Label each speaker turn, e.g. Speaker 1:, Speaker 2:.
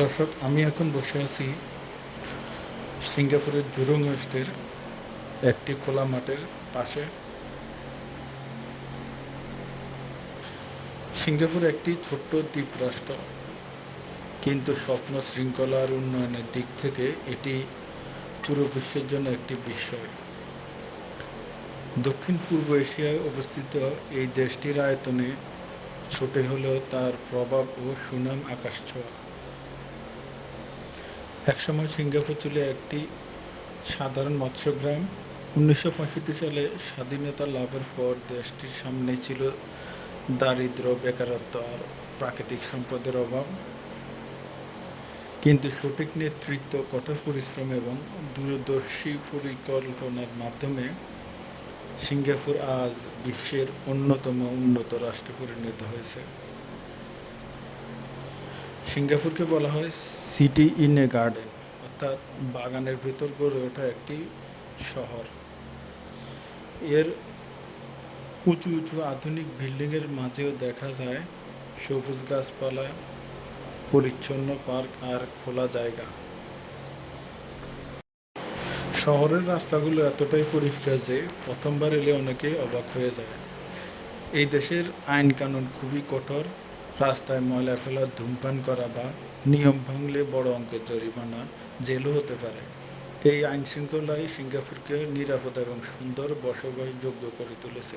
Speaker 1: দর্শক, আমি এখন বসে আছি সিঙ্গাপুরের জুরং ওয়েস্টের একটি খোলা মাঠের পাশে। সিঙ্গাপুর একটি ছোট্ট দ্বীপ রাষ্ট্র কিন্তু স্বপ্ন শৃঙ্খলার উন্নয়নের দিক থেকে এটি পুরো বিশ্বের জন্য একটি বিস্ময় দক্ষিণ পূর্ব এশিয়ায় অবস্থিত এই দেশটির আয়তনে ছোট হলেও তার প্রভাব ও সুনাম আকাশ ছোঁয়া। একসময় সিঙ্গাপুর ছিল একটি সাধারণ মৎস্যগ্রাম উনিশশো পঁয়ষট্টি সালে স্বাধীনতা লাভের পর দেশটির সামনে ছিল দারিদ্র্য, বেকারত্ব আর প্রাকৃতিক সম্পদের অভাব। কিন্তু সঠিক নেতৃত্ব, কঠোর পরিশ্রম এবং দূরদর্শী পরিকল্পনার মাধ্যমে সিঙ্গাপুর আজ বিশ্বের অন্যতম উন্নত রাষ্ট্রে পরিণত হয়েছে। সিঙ্গাপুরকে বলা হয় সিটি ইন এ গার্ডেন। অর্থাৎ বাগানের ভেতর গড়ে ওঠা একটি শহর। এর উঁচু উঁচু আধুনিক বিল্ডিংয়ের মাঝেও দেখা যায় সবুজ গাছপালা পরিচ্ছন্ন পার্ক আর খোলা জায়গা। শহরের রাস্তাগুলো এতটাই পরিষ্কার যে প্রথমবার এলে অনেকেই অবাক হয়ে যায়। এই দেশের আইন কানুন খুবই কঠোর রাস্তায় ময়লা ফেলা, ধূমপান করা বা নিয়ম ভাঙলে বড় অঙ্কের জরিমানা জেলও হতে পারে। এই আইন শৃঙ্খলাই সিঙ্গাপুরকে নিরাপদ এবং সুন্দর বসবাসযোগ্য করে তুলেছে।